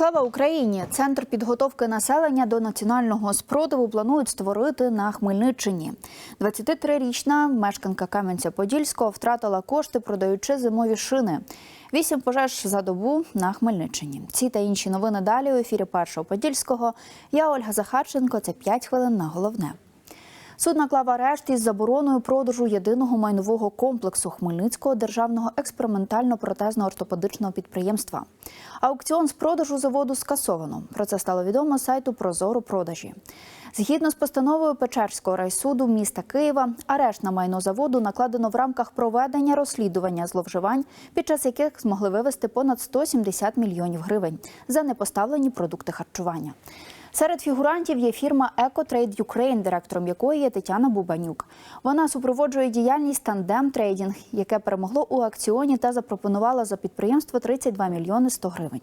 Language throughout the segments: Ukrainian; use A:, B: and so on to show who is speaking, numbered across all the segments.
A: Слава Україні! Центр підготовки населення до національного спротиву планують створити на Хмельниччині. 23-річна мешканка Кам'янця-Подільського втратила кошти, продаючи зимові шини. Вісім пожеж за добу на Хмельниччині. Ці та інші новини далі у ефірі першого Подільського. Я Ольга Захарченко. Це 5 хвилин на головне. Суд наклав арешт із забороною продажу єдиного майнового комплексу Хмельницького державного експериментально-протезно ортопедичного підприємства. Аукціон з продажу заводу скасовано. Про це стало відомо сайту Прозоро продажі. Згідно з постановою Печерського райсуду міста Києва, арешт на майно заводу накладено в рамках проведення розслідування зловживань, під час яких змогли вивести понад 170 мільйонів гривень за непоставлені продукти харчування. Серед фігурантів є фірма «Екотрейд Ukraine, директором якої є Тетяна Бубанюк. Вона супроводжує діяльність Тандем Трейдінг, яке перемогло у акціоні та запропонувало за підприємство 32 мільйони 100 гривень.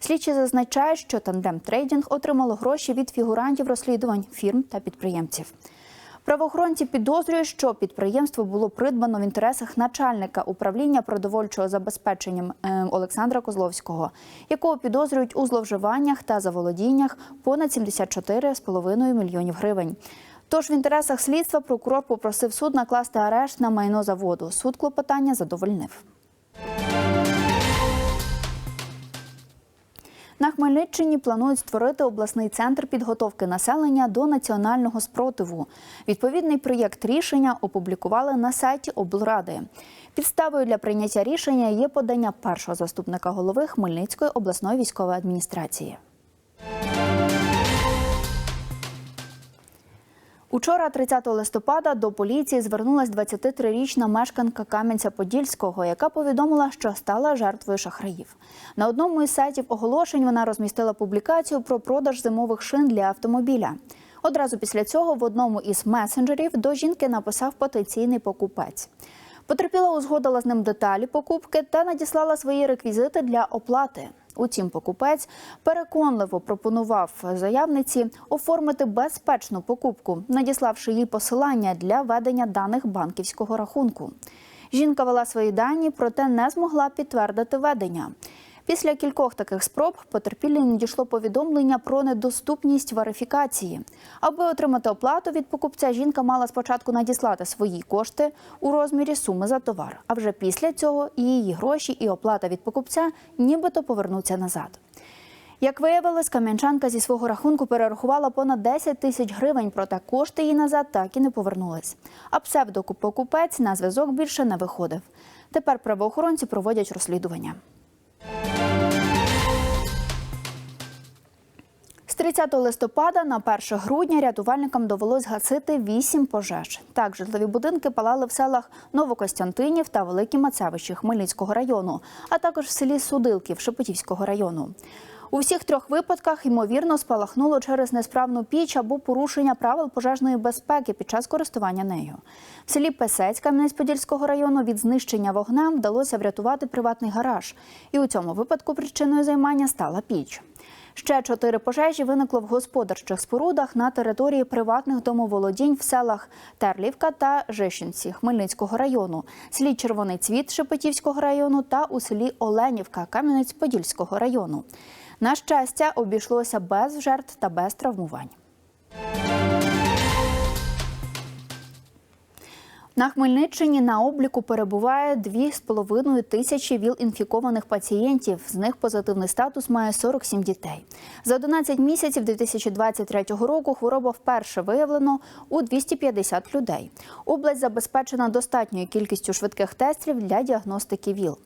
A: Слідчі зазначають, що Тандем Трейдінг отримало гроші від фігурантів розслідувань фірм та підприємців. Правоохоронці підозрюють, що підприємство було придбано в інтересах начальника управління продовольчого забезпеченням е, Олександра Козловського, якого підозрюють у зловживаннях та заволодіннях понад 74,5 мільйонів гривень. Тож в інтересах слідства прокурор попросив суд накласти арешт на майно заводу. Суд клопотання задовольнив. На Хмельниччині планують створити обласний центр підготовки населення до національного спротиву. Відповідний проєкт рішення опублікували на сайті облради. Підставою для прийняття рішення є подання першого заступника голови Хмельницької обласної військової адміністрації. Учора, 30 листопада, до поліції звернулась 23-річна мешканка Кам'янця-Подільського, яка повідомила, що стала жертвою шахраїв. На одному із сайтів оголошень вона розмістила публікацію про продаж зимових шин для автомобіля. Одразу після цього в одному із месенджерів до жінки написав потенційний покупець. Потерпіла узгодила з ним деталі покупки та надіслала свої реквізити для оплати. Утім, покупець переконливо пропонував заявниці оформити безпечну покупку, надіславши їй посилання для ведення даних банківського рахунку. Жінка вела свої дані, проте не змогла підтвердити ведення. Після кількох таких спроб потерпілі надійшло повідомлення про недоступність верифікації. Аби отримати оплату від покупця, жінка мала спочатку надіслати свої кошти у розмірі суми за товар. А вже після цього її гроші і оплата від покупця нібито повернуться назад. Як виявилось, кам'янчанка зі свого рахунку перерахувала понад 10 тисяч гривень, проте кошти їй назад так і не повернулись. А псевдокупокупець на зв'язок більше не виходив. Тепер правоохоронці проводять розслідування. 30 листопада на 1 грудня рятувальникам довелось гасити 8 пожеж. Так, житлові будинки палали в селах Новокостянтинів та Великі Мацевичі Хмельницького району, а також в селі Судилків Шепетівського району. У всіх трьох випадках ймовірно спалахнуло через несправну піч або порушення правил пожежної безпеки під час користування нею. В селі Песець Кам'янець-Подільського району від знищення вогнем вдалося врятувати приватний гараж. І у цьому випадку причиною займання стала піч. Ще чотири пожежі виникло в господарчих спорудах на території приватних домоволодінь в селах Терлівка та Жишинці Хмельницького району, селі Червоний Цвіт Шепетівського району та у селі Оленівка Кам'янець-Подільського району. На щастя, обійшлося без жертв та без травмувань. На Хмельниччині на обліку перебуває 2,5 тисячі ВІЛ-інфікованих пацієнтів. З них позитивний статус має 47 дітей. За 11 місяців 2023 року хвороба вперше виявлено у 250 людей. Область забезпечена достатньою кількістю швидких тестів для діагностики ВІЛ.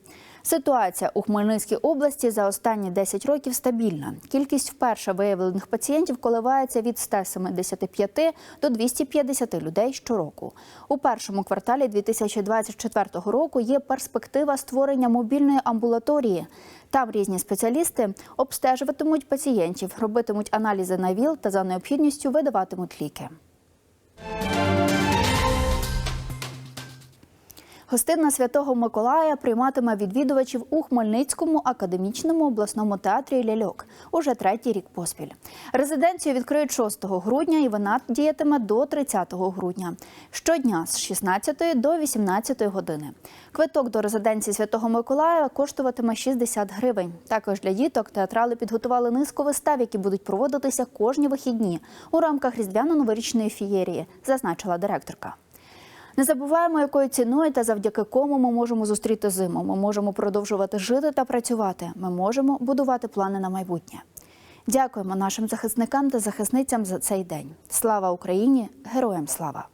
A: Ситуація у Хмельницькій області за останні 10 років стабільна. Кількість вперше виявлених пацієнтів коливається від 175 до 250 людей щороку. У першому кварталі 2024 року є перспектива створення мобільної амбулаторії. Там різні спеціалісти обстежуватимуть пацієнтів, робитимуть аналізи на ВІЛ та за необхідністю видаватимуть ліки. Гостина Святого Миколая прийматиме відвідувачів у Хмельницькому академічному обласному театрі Ляльок уже третій рік поспіль. Резиденцію відкриють 6 грудня і вона діятиме до 30 грудня. Щодня з 16 до 18 години. Квиток до резиденції Святого Миколая коштуватиме 60 гривень. Також для діток театрали підготували низку вистав, які будуть проводитися кожні вихідні у рамках різдвяно-новорічної фієрії, зазначила директорка. Не забуваємо, якою ціною та завдяки кому ми можемо зустріти зиму. Ми можемо продовжувати жити та працювати. Ми можемо будувати плани на майбутнє. Дякуємо нашим захисникам та захисницям за цей день. Слава Україні! Героям слава!